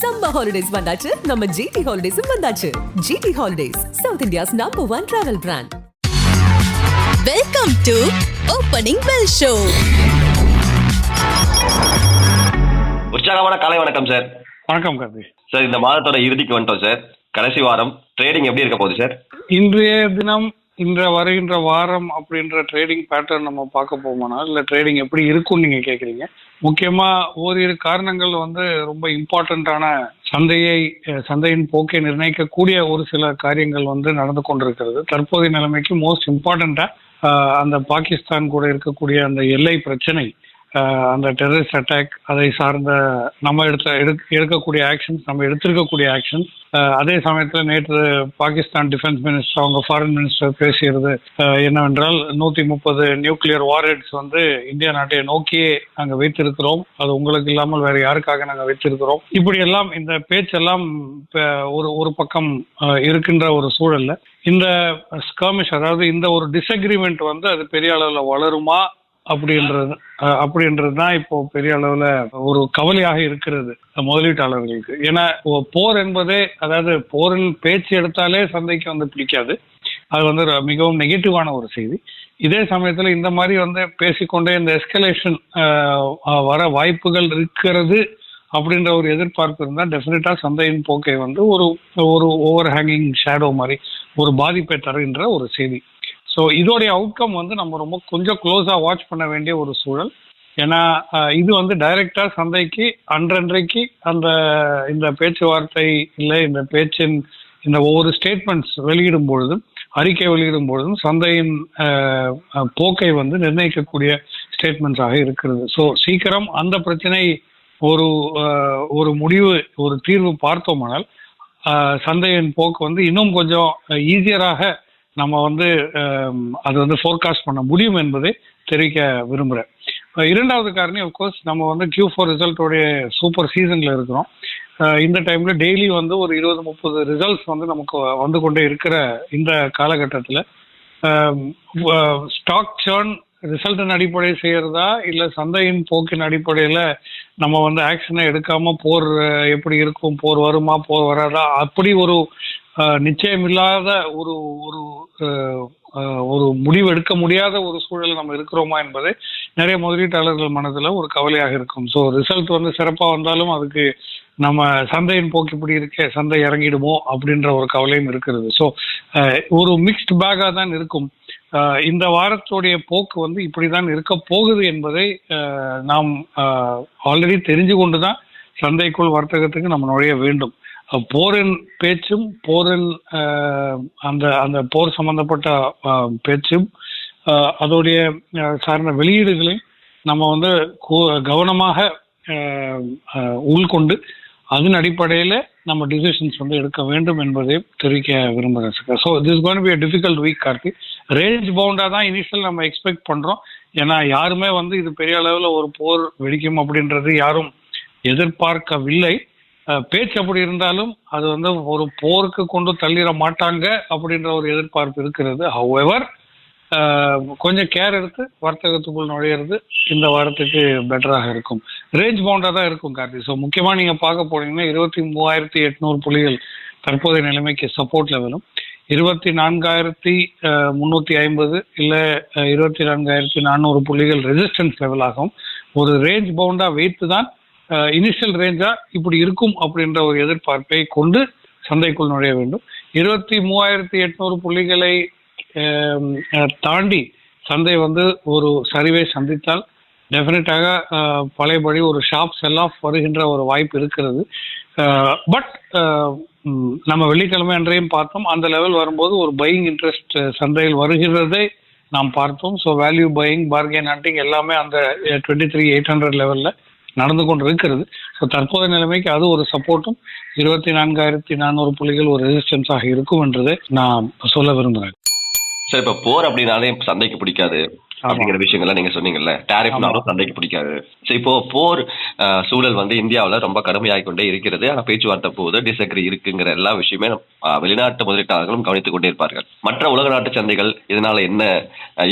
Summer holidays வந்தாச்சு. நம்ம GT ஹாலிடேஸும் வந்தாச்சு. GT holidays south India's number one travel brand welcome to opening bell show உற்சாகமான காலை வணக்கம் சார் வணக்கம் கார்த்தி. சார் இந்த மாதத்தோட இறுதிக்கு வந்துட்டோம் சார் கடைசி வாரம் ட்ரேடிங் எப்படி இருக்க போகுது சார் இன்றைய தினம் இன்ற வருகின்ற வாரம் அப்படின்ற ட்ரேடிங் பேட்டர்ன் நம்ம பார்க்க போமானால் இல்லை ட்ரேடிங் எப்படி இருக்கும்னு நீங்கள் கேட்குறீங்க முக்கியமாக ஓரிரு காரணங்கள் வந்து ரொம்ப இம்பார்ட்டண்ட்டான சந்தையை சந்தையின் போக்கை நிர்ணயிக்கக்கூடிய ஒரு சில காரியங்கள் வந்து நடந்து கொண்டிருக்கிறது. தற்போதைய நிலைமைக்கு மோஸ்ட் இம்பார்ட்டண்ட்டாக அந்த பாகிஸ்தான் கூட இருக்கக்கூடிய அந்த எல்லை பிரச்சனை அந்த டெரரிஸ்ட் அட்டாக் அதை சார்ந்த நம்ம எடுத்த எடுக்க எடுக்கக்கூடிய ஆக்ஷன்ஸ் நம்ம எடுத்திருக்கக்கூடிய ஆக்ஷன்ஸ் அதே சமயத்தில் நேற்று பாகிஸ்தான் டிஃபென்ஸ் மினிஸ்டர் அவங்க ஃபாரின் மினிஸ்டர் பேசியது என்னவென்றால் நூற்றி முப்பது நியூக்ளியர் வார்ஹெட்ஸ் வந்து இந்தியா நாட்டை நோக்கியே நாங்கள் வைத்திருக்கிறோம். அது உங்களுக்கு இல்லாமல் வேற யாருக்காக நாங்கள் வைத்திருக்கிறோம்? இப்படியெல்லாம் இந்த பேச்செல்லாம் ஒரு ஒரு பக்கம் இருக்கின்ற ஒரு சூழல்ல இந்த ஸ்கர்மிஷ் அதாவது இந்த ஒரு டிஸ்அக்ரிமெண்ட் வந்து அது பெரிய அளவில் வளருமா? அப்படின்றது அப்படின்றது தான் இப்போ பெரிய அளவுல ஒரு கவலையாக இருக்கிறது முதலீட்டாளர்களுக்கு. ஏன்னா போர் என்பதே அதாவது போரில் பேச்சு எடுத்தாலே சந்தைக்கு வந்து பிடிக்காது. அது வந்து மிகவும் நெகட்டிவான ஒரு செய்தி. இதே சமயத்தில் இந்த மாதிரி வந்து பேசிக்கொண்டே இந்த எஸ்கலேஷன் வர வாய்ப்புகள் இருக்கிறது அப்படின்ற ஒரு எதிர்பார்ப்பு இருந்தால் டெஃபினட்டாக சந்தையின் போக்கை வந்து ஒரு ஒரு ஓவர் ஹேங்கிங் ஷேடோ மாதிரி ஒரு பாதிப்பை தருகின்ற ஒரு செய்தி. ஸோ இதோடைய அவுட்கம் வந்து நம்ம ரொம்ப கொஞ்சம் க்ளோஸாக வாட்ச் பண்ண வேண்டிய ஒரு சூழல். ஏன்னா இது வந்து டைரக்டா சந்தைக்கு அன்றன்றைக்கு அந்த இந்த பேச்சுவார்த்தை இல்லை இந்த பேச்சின் இந்த ஒவ்வொரு ஸ்டேட்மெண்ட்ஸ் வெளியிடும் பொழுதும் அறிக்கை வெளியிடும் பொழுதும் சந்தையின் போக்கை வந்து நிர்ணயிக்கக்கூடிய ஸ்டேட்மெண்ட்ஸாக இருக்கிறது. ஸோ சீக்கிரம் அந்த பிரச்சனை ஒரு ஒரு முடிவு ஒரு தீர்வு பார்த்தோமானால் சந்தையின் போக்கு வந்து இன்னும் கொஞ்சம் ஈஸியராக நம்ம வந்து அது வந்து ஃபோர்காஸ்ட் பண்ண முடியும் என்பதை தெரிவிக்க விரும்புகிறேன் இரண்டாவது காரணி அஃப்கோர்ஸ் நம்ம வந்து கியூ ஃபோர் ரிசல்ட்டோடைய சூப்பர் சீசனில் இருக்கிறோம். இந்த டைமில் டெய்லி வந்து ஒரு இருபது முப்பது ரிசல்ட்ஸ் வந்து நமக்கு வந்து கொண்டே இருக்கிற இந்த காலகட்டத்தில் ஸ்டாக் சேர்ன் ரிசல்ட்டின் அடிப்படையில் செய்கிறதா இல்லை சந்தையின் போக்கின் அடிப்படையில் நம்ம வந்து ஆக்ஷனை எடுக்காமல் போர் எப்படி இருக்கும் போர் வருமா போர் வராதா அப்படி ஒரு நிச்சயம் இல்லாத ஒரு ஒரு ஒரு முடிவு எடுக்க முடியாத ஒரு சூழல் நம்ம இருக்கிறோமா என்பது நிறைய முதலீட்டாளர்கள் மனதில் ஒரு கவலையாக இருக்கும். ஸோ ரிசல்ட் வந்து சிறப்பாக வந்தாலும் அதுக்கு நம்ம சந்தையின் போக்கு இப்படி இருக்கே சந்தை இறங்கிடுமோ அப்படின்ற ஒரு கவலையும் இருக்கிறது. ஸோ ஒரு மிக்ஸ்ட் பேக்காக தான் இருக்கும். இந்த வாரத்துடைய போக்கு வந்து இப்படி தான் இருக்க போகுது என்பதை நாம் ஆல்ரெடி தெரிஞ்சு கொண்டு தான் சந்தைக்குள் வர்த்தகத்துக்கு நம்ம நுழைய வேண்டும். போரின் பேச்சும் போரின் அந்த அந்த போர் சம்பந்தப்பட்ட பேச்சும் அதோடைய சார்ந்த வெளியீடுகளையும் நம்ம வந்து கவனமாக உள்கொண்டு அதன் அடிப்படையில் நம்ம டிசிஷன்ஸ் வந்து எடுக்க வேண்டும் என்பதை தெரிவிக்க விரும்புகிறேன் sir so this gonna be a difficult week Karthi range பவுண்டாக தான் இனிஷியல் நம்ம எக்ஸ்பெக்ட் பண்ணுறோம் ஏன்னா யாருமே வந்து இது பெரிய அளவில் ஒரு போர் வெடிக்கும் அப்படின்றது யாரும் எதிர்பார்க்கவில்லை. பேச்சு அப்படி இருந்தாலும் அது வந்து ஒரு போருக்கு கொண்டு தள்ளிட மாட்டாங்க அப்படின்ற ஒரு எதிர்பார்ப்பு இருக்கிறது. ஹவெவர் கொஞ்சம் கேர் எடுத்து வர்த்தகத்துக்குள் நுழையிறது இந்த வாரத்துக்கு பெட்டராக இருக்கும். ரேஞ்ச் பவுண்டாக தான் இருக்கும் கார்த்தி. ஸோ முக்கியமாக நீங்கள் பார்க்க போனீங்கன்னா இருபத்தி மூவாயிரத்தி எட்நூறு புள்ளிகள் தற்போதைய நிலைமைக்கு சப்போர்ட் லெவலும் இருபத்தி நான்காயிரத்தி முந்நூற்றி ஐம்பது இல்லை இருபத்தி நான்காயிரத்தி நானூறு புள்ளிகள் ரெசிஸ்டன்ஸ் லெவலாகும் ஒரு ரேஞ்ச் பவுண்டாக வைத்து தான் இனிஷியல் ரேஞ்சாக இப்படி இருக்கும் அப்படின்ற ஒரு எதிர்பார்ப்பை கொண்டு சந்தைக்குள் நுழைய வேண்டும். இருபத்தி மூவாயிரத்தி எட்நூறு புள்ளிகளை தாண்டி சந்தை வந்து ஒரு சரிவை சந்தித்தால் டெஃபினட்டாக பழையபடி ஒரு ஷாப் செல் ஆஃப் வருகின்ற ஒரு வாய்ப்பு இருக்கிறது. பட் நம்ம வெள்ளிக்கிழமை அன்றையும் பார்த்தோம். அந்த லெவல் வரும்போது ஒரு பையிங் இன்ட்ரெஸ்ட் சந்தையில் வருகிறதை நாம் பார்த்தோம். So value buying bargain hunting எல்லாமே அந்த டுவெண்ட்டி த்ரீ எயிட் ஹண்ட்ரட் லெவலில் நடந்து கொண்டு இருக்கிறது ஸோ தற்போதைய நிலைமைக்கு அது ஒரு சப்போர்ட்டும் இருபத்தி நான்காயிரத்தி நானூறு புள்ளிகள் ஒரு ரெசிஸ்டன்ஸாக இருக்கும் என்றதை நான் சொல்ல விரும்புகிறேன். சார் இப்போ போர் அப்படின்னாலே சந்தைக்கு பிடிக்காது. அப்படிங்கிற விஷயங்கள்லாம் நீங்க சொன்னீங்கல்ல டேரிஃப்னாலும் சந்தைக்கு பிடிக்காது. ஸோ இப்போ போர் சூழல் வந்து இந்தியாவில் ரொம்ப கடுமையாகி கொண்டே இருக்கிறது. ஆனால் பேச்சுவார்த்தை போகுது டிசக்ரி இருக்குங்கிற எல்லா விஷயமே வெளிநாட்டு முதலீட்டாளர்களும் கவனித்துக் கொண்டே இருப்பார்கள். மற்ற உலக நாட்டு சந்தைகள் இதனால என்ன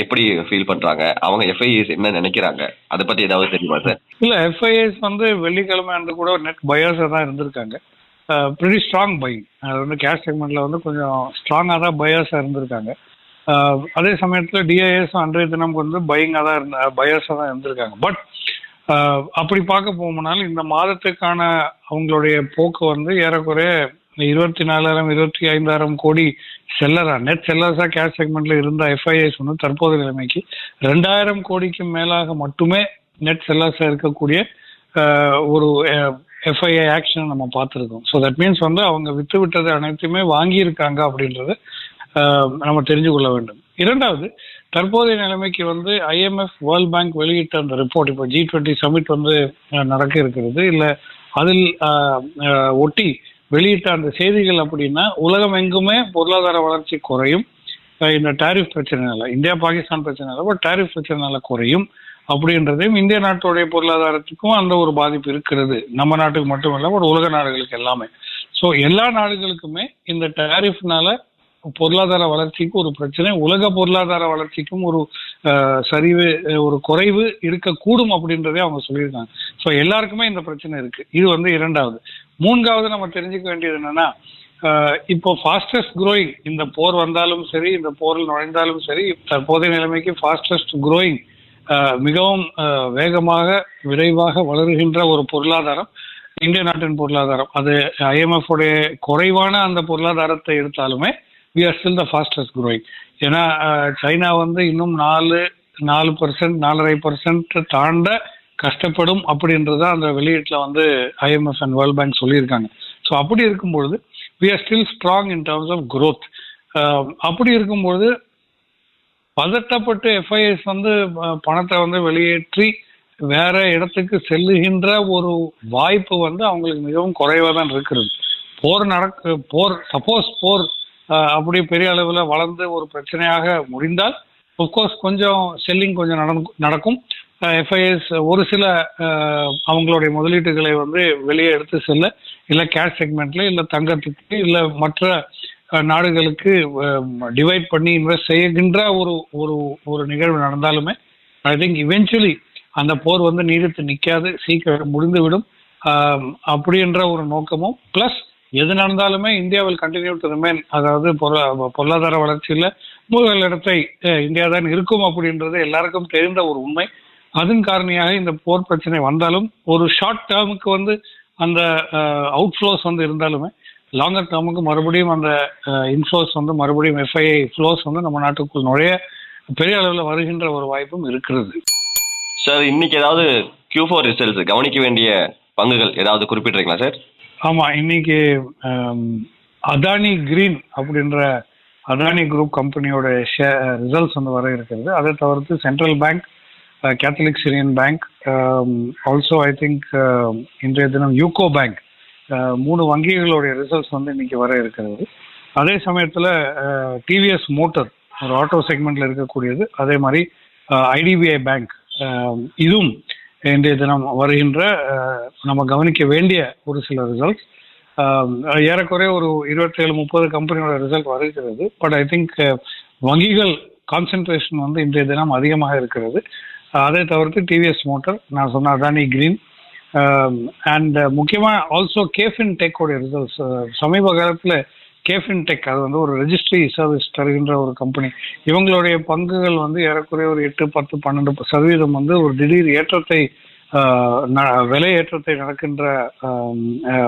எப்படி ஃபீல் பண்றாங்க? அவங்க எஃப்ஐஎஸ் என்ன நினைக்கிறாங்க? அதை பத்தி ஏதாவது தெரியுமா சார்? இல்ல எஃப்ஐஎஸ் வந்து வெள்ளிக்கிழமை அன்று கூட நெட் பயர்ஸாக தான் இருந்திருக்காங்க. ப்ரிட்டி ஸ்ட்ராங் பையிங் அது வந்து கேஷ் செக்மெண்ட்ல வந்து கொஞ்சம் ஸ்ட்ராங்காக தான் பயர்ஸாக இருந்திருக்காங்க. அதே சமயத்தில் டிஐஎஸ் அன்றைய தினம் வந்து பயங்காக தான் இருந்த பயர்ஸாக தான் இருந்திருக்காங்க. பட் அப்படி பார்க்க போகும்போனாலும் இந்த மாதத்துக்கான அவங்களுடைய போக்கு வந்து ஏறக்குறைய இருபத்தி நாலாயிரம் இருபத்தி ஐந்தாயிரம் கோடி செல்லரா நெட் செல்லர்ஸா கேஷ் செக்மெண்ட்ல இருந்த எஃப்ஐஎஸ் வந்து தற்போது நிலைமைக்கு ரெண்டாயிரம் கோடிக்கு மேலாக மட்டுமே நெட் செல்லர்ஸா இருக்கக்கூடிய ஒரு எஃப்ஐஐ ஆக்ஷன் நம்ம பார்த்துருக்கோம். ஸோ தட் மீன்ஸ் வந்து அவங்க விற்று விட்டது அனைத்துமே வாங்கியிருக்காங்க அப்படின்றத நம்ம தெரிஞ்சு கொள்ள வேண்டும். இரண்டாவது தற்போதைய நிலைமைக்கு வந்து ஐஎம்எஃப் வேர்ல்ட் பேங்க் வெளியிட்ட அந்த ரிப்போர்ட் இப்போ ஜி டுவெண்ட்டி சமிட் வந்து நடக்க இருக்கிறது. இல்லை அதில் ஒட்டி வெளியிட்ட அந்த செய்திகள் அப்படின்னா உலகம் எங்குமே பொருளாதார வளர்ச்சி குறையும். இந்த டாரிஃப் பிரச்சனைனால இந்தியா பாகிஸ்தான் பிரச்சனைனால பட் டாரிஃப் பிரச்சனைனால குறையும். அப்படின்றதையும் இந்திய நாட்டுடைய பொருளாதாரத்துக்கும் அந்த ஒரு பாதிப்பு இருக்கிறது. நம்ம நாட்டுக்கு மட்டும் பட் ஒரு உலக நாடுகளுக்கு எல்லாமே. ஸோ எல்லா நாடுகளுக்குமே இந்த டாரிஃப்னால பொருளாதார வளர்ச்சிக்கு ஒரு பிரச்சனை உலக பொருளாதார வளர்ச்சிக்கும் ஒரு சரிவு ஒரு குறைவு இருக்கக்கூடும் அப்படின்றதே அவங்க சொல்லியிருக்காங்க. ஸோ எல்லாருக்குமே இந்த பிரச்சனை இருக்கு. இது வந்து இரண்டாவது. மூன்றாவது நம்ம தெரிஞ்சுக்க வேண்டியது என்னன்னா இப்போ ஃபாஸ்டஸ்ட் குரோயிங் இந்த போர் வந்தாலும் சரி இந்த போரில் நுழைந்தாலும் சரி தற்போதைய நிலைமைக்கு ஃபாஸ்டஸ்ட் குரோயிங் மிகவும் வேகமாக விரைவாக வளருகின்ற ஒரு பொருளாதாரம் இந்திய நாட்டின் பொருளாதாரம். அது ஐஎம்எஃப் உடைய குறைவான அந்த பொருளாதாரத்தை எடுத்தாலுமே we are still the fastest growing. ஏன்னா சைனா வந்து இன்னும் நாலு நாலு பர்சன்ட் நாலரை பர்சன்ட் தாண்ட கஷ்டப்படும் அப்படின்றது அந்த வெளியீட்டில் வந்து ஐஎம்எஃப் அண்ட் வேர்ல்ட் பேங்க் சொல்லியிருக்காங்க. ஸோ அப்படி இருக்கும்பொழுது we are still strong in terms of growth அப்படி இருக்கும்பொழுது பதட்டப்பட்டு எஃப்ஐஎஸ் வந்து பணத்தை வந்து வெளியேற்றி வேற இடத்துக்கு செல்லுகின்ற ஒரு வாய்ப்பு வந்து அவங்களுக்கு மிகவும் குறைவாக தான் இருக்கிறது. போர் நடக்க போர் சப்போஸ் போர் அப்படி பெரிய அளவில் வளர்ந்து ஒரு பிரச்சனையாக முடிந்தால் கோர்ஸ் கொஞ்சம் செல்லிங் கொஞ்சம் நடக்கும். நடக்கும் எஃப்ஐஎஸ் ஒரு சில அவங்களுடைய முதலீட்டுகளை வந்து வெளியே எடுத்து செல்ல இல்லை கேஷ் செக்மெண்ட்ல இல்லை தங்கத்துக்கு இல்லை மற்ற நாடுகளுக்கு டிவைட் பண்ணி இன்வெஸ்ட் செய்கின்ற ஒரு ஒரு ஒரு நிகழ்வு நடந்தாலுமே ஐ திங்க் இவென்ச்சுவலி அந்த போர் வந்து நீடித்து நிற்காது சீக்கிரம் முடிந்துவிடும். அப்படின்ற ஒரு நோக்கமும் ப்ளஸ் எது நடந்தாலுமே இந்தியாவில் கண்டினியூ டு ரிமைன் அதாவது பொருளா- பொருளாதார வளர்ச்சியில் முதல் இடத்தை இந்தியா தான் இருக்கும் அப்படின்றது எல்லாருக்கும் தெரிந்த ஒரு உண்மை. அதன் காரணியாக இந்த போர் பிரச்சனை வந்தாலும் ஒரு ஷார்ட் டேர்முக்கு வந்து அந்த அவுட்ஃப்ளோஸ் வந்து இருந்தாலுமே லாங்கர் டேர்முக்கு மறுபடியும் அந்த இன்ஃப்ளோஸ் வந்து மறுபடியும் எஃப்ஐஐ ஃப்ளோஸ் வந்து நம்ம நாட்டுக்குள் நுழைய பெரிய அளவில் வருகின்ற ஒரு வாய்ப்பும் இருக்கிறது. சார் இன்னைக்கு ஏதாவது கியூ ஃபோர் ரிசல்ட்ஸ் கவனிக்க வேண்டிய பங்குகள் ஏதாவது குறிப்பிட்டிருக்கீங்களா சார் ஆமா இன்னைக்கு அதானி கிரீன் அப்படின்ற அதானி குரூப் கம்பெனியோட ரிசல்ட்ஸ் வந்து வர இருக்கிறது. அதை தவிர்த்து central bank Catholic Syrian bank also I think இன்றைய தினம் யூகோ பேங்க் மூணு வங்கிகளுடைய ரிசல்ட்ஸ் வந்து இன்னைக்கு வர இருக்கிறது. அதே சமயத்தில் டிவிஎஸ் மோட்டர் ஒரு ஆட்டோ செக்மெண்ட்ல இருக்கக்கூடியது. அதே மாதிரி ஐடிபிஐ பேங்க் இதுவும் இன்றைய தினம் வருகின்ற நம்ம கவனிக்க வேண்டிய ஒரு சில ரிசல்ட்ஸ் ஏறக்குறைய ஒரு இருபத்தேழு முப்பது கம்பெனியோட ரிசல்ட் வருகிறது. பட் ஐ திங்க் வங்கிகள் கான்சென்ட்ரேஷன் வந்து இன்றைய தினம் அதிகமாக இருக்கிறது. அதை தவிர்த்து டிவிஎஸ் மோட்டர் நான் சொன்ன அதானி கிரீன் அண்ட் முக்கியமாக ஆல்சோ கேஃபின் டெக்கோடைய ரிசல்ட்ஸ் சமீப காலத்தில் கேஃபின் டெக் அது வந்து ஒரு ரெஜிஸ்ட்ரி சர்வீஸ் தருகின்ற ஒரு கம்பெனி இவங்களுடைய பங்குகள் வந்து ஏறக்குறைய ஒரு எட்டு பத்து பன்னெண்டு சதவீதம் வந்து ஒரு திடீர் ஏற்றத்தை ந- விலை ஏற்றத்தை நடக்கின்ற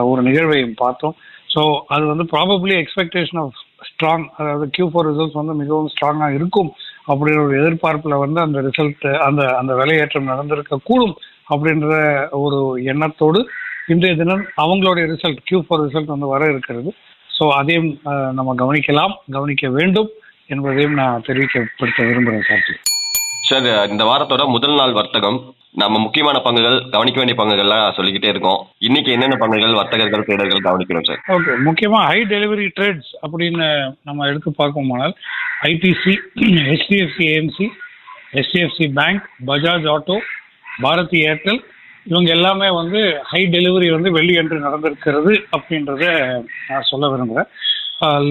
ஒரு நிகழ்வையும் பார்த்தோம். ஸோ அது வந்து ப்ராபப்ளி எக்ஸ்பெக்டேஷன் ஆஃப் ஸ்ட்ராங் அதாவது கியூ ஃபோர் ரிசல்ட்ஸ் வந்து மிகவும் ஸ்ட்ராங்காக இருக்கும் அப்படின்ற ஒரு எதிர்பார்ப்பில் வந்து அந்த ரிசல்ட் அந்த அந்த விலையேற்றம் நடந்திருக்க கூடும் அப்படின்ற ஒரு எண்ணத்தோடு இன்றைய தினம் அவங்களுடைய ரிசல்ட் கியூ ஃபோர் ரிசல்ட் வந்து வர இருக்கிறது. ஸோ அதையும் நம்ம கவனிக்கலாம் கவனிக்க வேண்டும் என்பதையும் நான் தெரிவிக்கப்படுத்த விரும்புகிறேன் சார் சார் இந்த வாரத்தோட முதல் நாள் வர்த்தகம் நம்ம முக்கியமான பங்குகள் கவனிக்க வேண்டிய பங்குகள்லாம் சொல்லிக்கிட்டே இருக்கோம். இன்னைக்கு என்னென்ன பங்குகள் வர்த்தகர்கள் ட்ரேடர்கள் கவனிக்கிறோம் சார்? ஓகே முக்கியமாக ஹை டெலிவரி ட்ரேட்ஸ் அப்படின்னு நம்ம எடுத்து பார்க்கும்போனால் ITC HDFC AMC SDFC bank Bajaj auto Bharti Airtel இவங்க எல்லாமே வந்து ஹை டெலிவரி வந்து வெள்ளி அன்று நடந்திருக்கிறது அப்படின்றத நான் சொல்ல விரும்புகிறேன்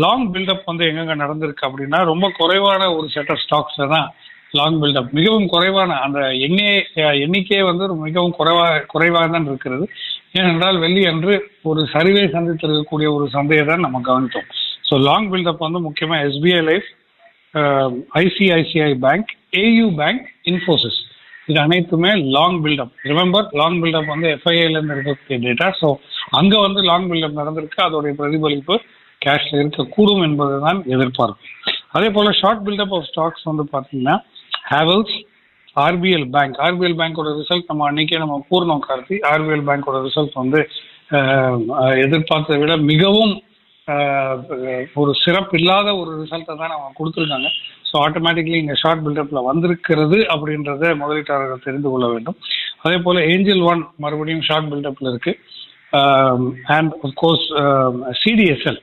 லாங் பில்டப் வந்து எங்கெங்க நடந்திருக்கு அப்படின்னா ரொம்ப குறைவான ஒரு செட் ஆஃப் ஸ்டாக்ஸ் தான் லாங் பில்டப் மிகவும் குறைவான அந்த எண்ணெய் எண்ணிக்கையே வந்து மிகவும் குறைவாக குறைவாக தான் இருக்கிறது. ஏனென்றால் வெள்ளி அன்று ஒரு சரிவை சந்தித்திருக்கக்கூடிய ஒரு சந்தையை தான் நம்ம கவனித்தோம். ஸோ லாங் பில்டப் வந்து முக்கியமாக SBI life ICICI bank AU bank Infosys இது அனைத்துமே long buildup remember long buildup வந்து எஃப்ஐஐலேருந்து இருக்கக்கூடிய டேட்டா ஸோ அங்கே வந்து லாங் பில்டப் நடந்திருக்கு. அதோடைய பிரதிபலிப்பு கேஷ்ல இருக்கக்கூடும் என்பதுதான் எதிர்பார்ப்பு. அதே போல் ஷார்ட் பில்டப் ஆஃப் ஸ்டாக்ஸ் வந்து பார்த்தீங்கன்னா ஹேவல்ஸ் ஆர்பிஎல் பேங்க் ஆர்பிஎல் பேங்கோட ரிசல்ட் நம்ம அன்னைக்கே நம்ம பூர்ணம் கார்த்தி ஆர்பிஎல் பேங்கோட ரிசல்ட் வந்து எதிர்பார்த்ததை விட மிகவும் ஒரு சிறப்பு இல்லாத ஒரு ரிசல்ட்டை தான் அவங்க கொடுத்துருக்காங்க. ஸோ ஆட்டோமேட்டிக்லி இங்கே ஷார்ட் பில்டப்பில் வந்திருக்கிறது அப்படின்றத முதலீட்டாளர்கள் தெரிந்து கொள்ள வேண்டும். அதே போல் ஏஞ்சல் ஒன் மறுபடியும் ஷார்ட் பில்டப்பில் இருக்கு. அண்ட் கோர்ஸ் சிடிஎஸ்எல்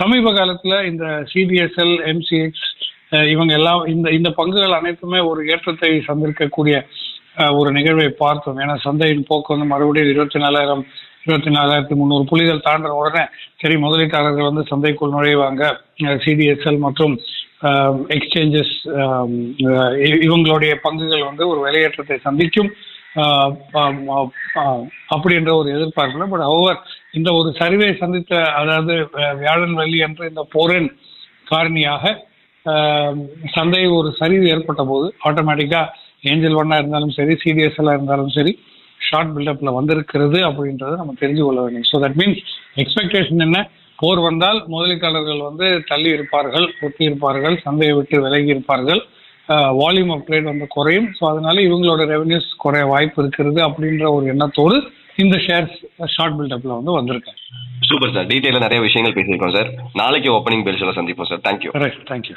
சமீப காலத்தில் இந்த சிடிஎஸ்எல் எம்சிஎக்ஸ் uh, இவங்க எல்லாம் இந்த இந்த பங்குகள் அனைத்துமே ஒரு ஏற்றத்தை சந்திருக்கக்கூடிய uh, ஒரு நிகழ்வை பார்த்தோம். ஏன்னா சந்தையின் போக்கு வந்து மறுபடியும் இருபத்தி நாலாயிரம் இருபத்தி நாலாயிரத்தி முந்நூறு புள்ளிகள் தாண்டின உடனே சரி முதலீட்டாளர்கள் வந்து சந்தைக்குள் நுழைவாங்க. Uh, சிடிஎஸ்எல் மற்றும் எக்ஸ்சேஞ்சஸ் இவங்களுடைய பங்குகள் வந்து ஒரு விலையேற்றத்தை சந்திக்கும். அப்படின்ற ஒரு எதிர்பார்ப்பில் பட் ஹவர் இந்த ஒரு சரிவை சந்தித்த அதாவது வியாழன் வெள்ளி என்ற இந்த போரின் காரணியாக சந்தை ஒரு சரிவு ஏற்பட்ட போது ஆட்டோமேட்டிக்காக ஏஞ்சல் ஒன்னாக இருந்தாலும் சரி சிடிஎஸ்எல்லாக இருந்தாலும் சரி ஷார்ட் பில்டப்பில் வந்திருக்கிறது அப்படின்றத நம்ம தெரிஞ்சு கொள்ள வேண்டும். ஸோ தட் மீன்ஸ் எக்ஸ்பெக்டேஷன் என்ன? போர் வந்தால் முதலீட்டாளர்கள் வந்து தள்ளி இருப்பார்கள் ஒட்டி இருப்பார்கள் சந்தையை விட்டு விலகி இருப்பார்கள். வால்யூம் ஆஃப் ட்ரேட் வந்து குறையும். ஸோ அதனால இவங்களோட ரெவன்யூஸ் குறைய வாய்ப்பு இருக்கிறது அப்படின்ற ஒரு எண்ணத்தோடு இந்த ஷேர்ஸ் ஷார்ட் பில்டப்ல வந்து வந்திருக்கேன். சூப்பர் சார் டீட்டெயிலாக நிறைய விஷயங்கள் பேசியிருக்கோம் சார் நாளைக்கு ஓப்பனிங் ஷோல சந்திப்போம் sir thank you right thank you